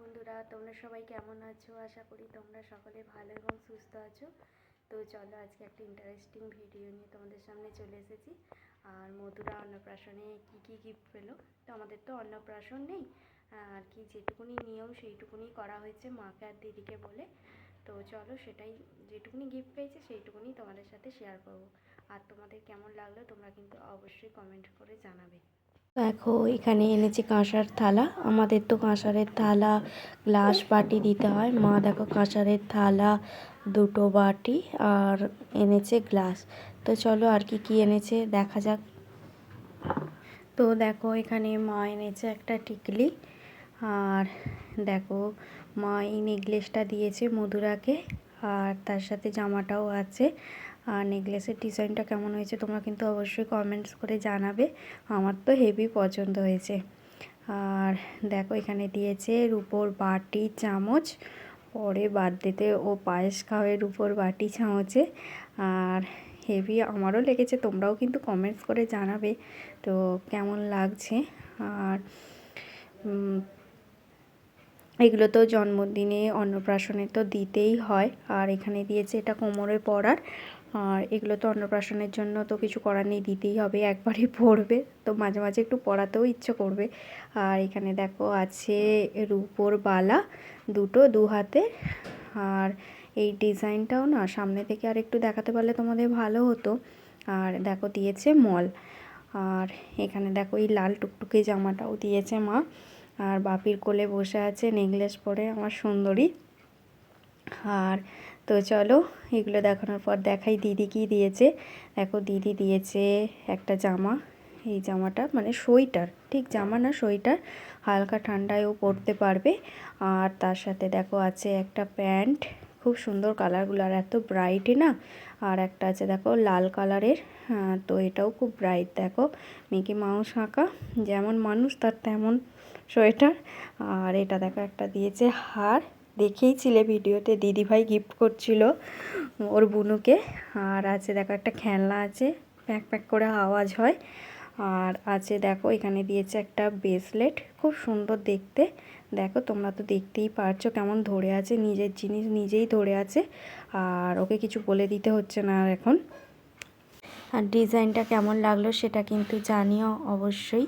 বন্ধুরা, তোমরা সবাই কেমন আছো? আশা করি তোমরা সকলে ভালো এবং সুস্থ আছো। তো চলো আজকে একটা ইন্টারেস্টিং ভিডিও নিয়ে তোমাদের সামনে চলে এসেছি। আর মধুরা অন্নপ্রাশনে কি কি গিফট পেল? তো আমাদের তো অন্নপ্রাশন নেই। আর কি যেটুকুনি নিয়ম সেইটুকুনি করা হয়েছে মাকে আর দিদিকে বলে। তো চলো সেটাই, যেটুকুনি গিফট পেয়েছে সেইটুকুনি তোমাদের সাথে শেয়ার করব। আর তোমাদের কেমন লাগল তোমরা কিন্তু অবশ্যই কমেন্ট করে জানাবে। দেখো, এখানে এনেছে কাঁসার থালা। আমাদের তো কাঁসারের থালা গ্লাস বাটি দিতে হয়। মা দেখো, কাঁসারের থালা, দুটো বাটি আর এনেছে গ্লাস। তো চলো আর কি কি এনেছে দেখা যাক। তো দেখো, এখানে মা এনেছে একটা টিকলি। আর দেখো, মা এই নেকলেসটা দিয়েছে মধুরাকে। আর তার সাথে জামাটাও আছে। আর নেকলেসের ডিজাইনটা কেমন হয়েছে তোমরা কিন্তু অবশ্যই কমেন্টস করে জানাবে। আমার তো হেভি পছন্দ হয়েছে। আর দেখো এখানে দিয়েছে রুপোর বাটি চামচ। পরে বার্থডেতে ও পায়েস খাওয়ায় রুপোর বাটি চামচে। আর হেভি আমারও লেগেছে, তোমরাও কিন্তু কমেন্টস করে জানাবে। তো কেমন লাগছে? আর এগুলো তো জন্মদিনে, অন্নপ্রাশনে তো দিতেই হয়। আর এখানে দিয়েছে এটা কোমরে পরার। আর এগুলো তো অন্নপ্রাশনের জন্য তো কিছু করার নেই, দিতেই হবে, একবারই পরবে। তো মাঝে মাঝে একটু পরাতেও ইচ্ছে করবে। আর এখানে দেখো আছে রুপোর বালা, দুটো দু হাতে। আর এই ডিজাইনটাও না সামনে থেকে আর একটু দেখাতে পারলে তোমাদের ভালো হতো। আর দেখো দিয়েছে মল। আর এখানে দেখো এই লাল টুকটুকে জামাটাও দিয়েছে মা। আর বাপির কোলে বসে আছে নেকলেস পরে, আমার সুন্দরী। আর তো চলো, এগুলো দেখানোর পর দেখাই দিদি কি দিয়েছে। দেখো দিদি দিয়েছে একটা জামা, এই জামাটা মানে সোয়েটার, ঠিক জামা না সোয়েটার, হালকা ঠান্ডায়ও পরতে পারবে। আর তার সাথে দেখো আছে একটা প্যান্ট খুব সুন্দর কালারগুলো, আর এত ব্রাইটই না। আর একটা আছে দেখো, লাল কালারের। তো এটাও খুব ব্রাইট দেখো। মিকি মাউস আঁকা, যেমন মানুষ, তার তেমন সোয়েটার। আর এটা দেখো, একটা দিয়েছে হার। দেখেইছিলে ভিডিওতে, দিদিভাই গিফট করছিল ওর বুনুকে। আর আছে দেখো, একটা খেলনা আছে, প্যাক প্যাক করে আওয়াজ হয়। আর আছে দেখো, এখানে দিয়েছে একটা ব্রেসলেট খুব সুন্দর দেখতে। দেখো, তোমরা তো দেখতেই পারছ কেমন ধরে আছে, নিজের জিনিস নিজেই ধরে আছে। আর ওকে কিছু বলে দিতে হচ্ছে না আর এখন। আর ডিজাইনটা কেমন লাগল সেটা কিন্তু জানিও অবশ্যই।